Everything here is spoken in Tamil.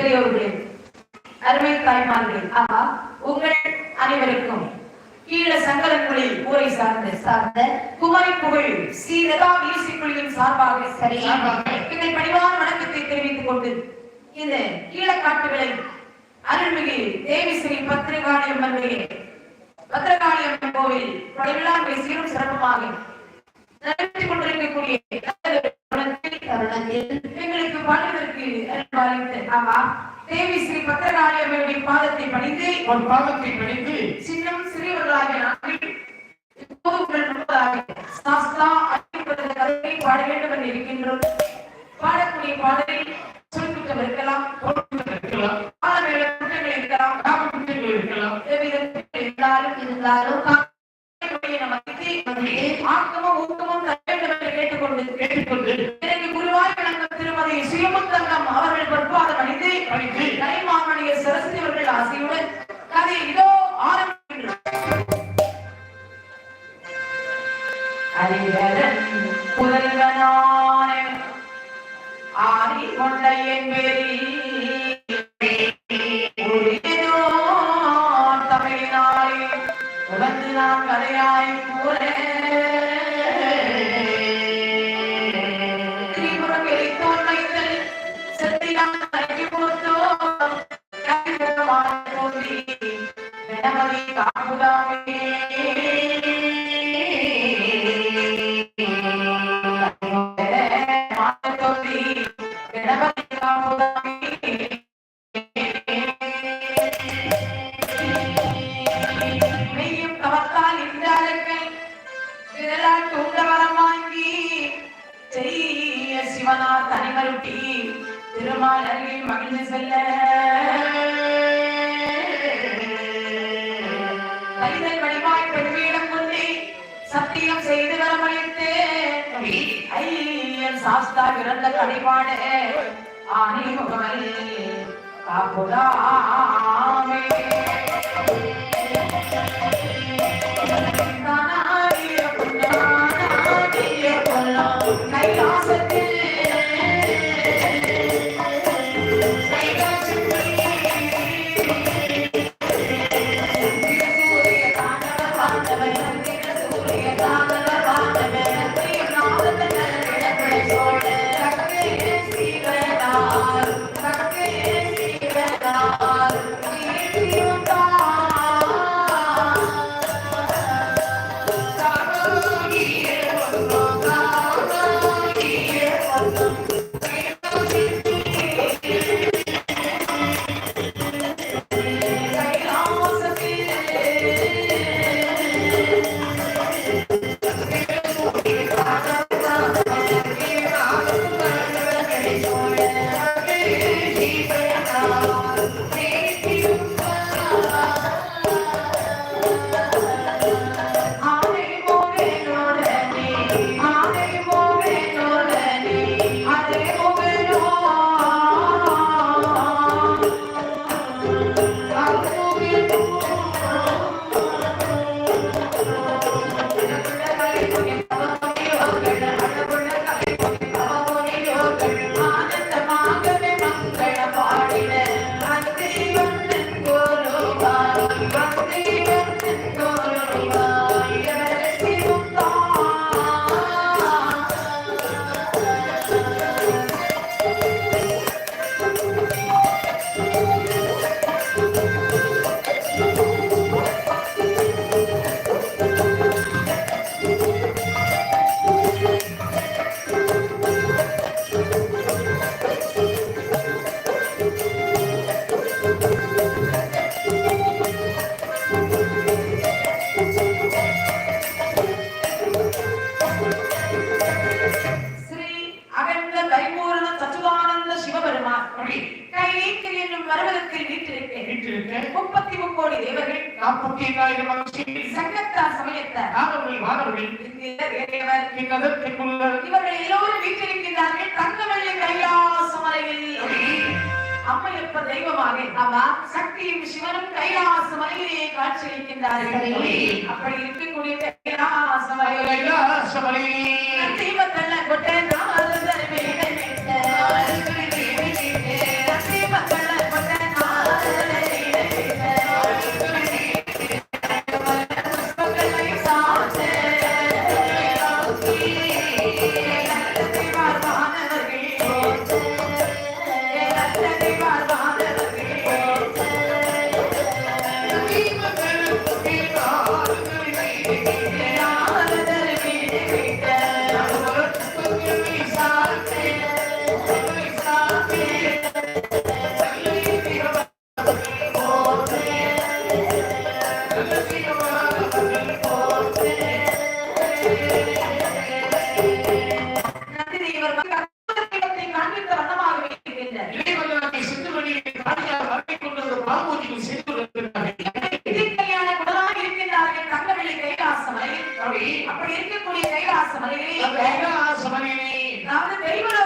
பெரியோர்களே அருமை தாய்மார்களே ஆமா உங்கள் அனைவருக்கும் கீழ சங்கரன்குழி ஊரை சார்ந்த சார்ந்த குமரி புகழ் சீரதா மியூசிக் குழுவின் சார்பாக சரி. எங்கள் பணிவான வணக்கத்தை தெரிவித்துக் கொண்டு இந்த கீழக்காட்டுகளை அருள்மிகு தேவி ஸ்ரீ பத்திரகாளி அம்மன் கோவில் படைவிழாவை சீரும் சிறப்புமாக நடத்தி கொண்டிருக்கக்கூடிய அருள்பாலித்த ஆமா தேவி ஸ்ரீ பத்திரகாளியம்மனுடைய பாதத்தை பணிந்து உன் பாதத்தை பிடித்து சின்னம் முன்பதாக சாஸ்தா அழைப்பது கதையை பாட வேண்டும் என்று இருக்கின்றோம். பாடக்கூடிய பாடலில் சுருக்குற்றம் இருக்கலாம் இருக்கலாம் இருக்கலாம் இருந்தாலும் இருந்தாலும் உகந்து நான் கதையாய் கூற திரிபுரங்களை தோன்மைத்தல் செத்தியான் தலைக்கு போத்தோ கைமுகமான தோன்றி. கணபதி காப்புதாமே சிவனார் தனிமருட்டி திருமால் அருகில் மகிழ்ந்து செல்ல. கலிதல் வடிவாய் பெருமையிடம் கொண்டு சத்தியம் செய்து வரமளித்து ஐயன் சாஸ்தா பிறந்த கடிபாட ஆணி முகமல் காப்புதா அப்படி கையேந்தி என்னும் பர்வதத்தில் வீட்டிருக்க வீட்டிருக்க முப்பத்தி தெய்வமாக அம்மா சக்தியும் சிவனும் கைலாச மலையிலே காட்சியளிக்கின்றார்கள். அப்படி இருக்கக்கூடிய கைலாச மலை కైలాసమనేవి కైలాసమనేవి నాను దైవలో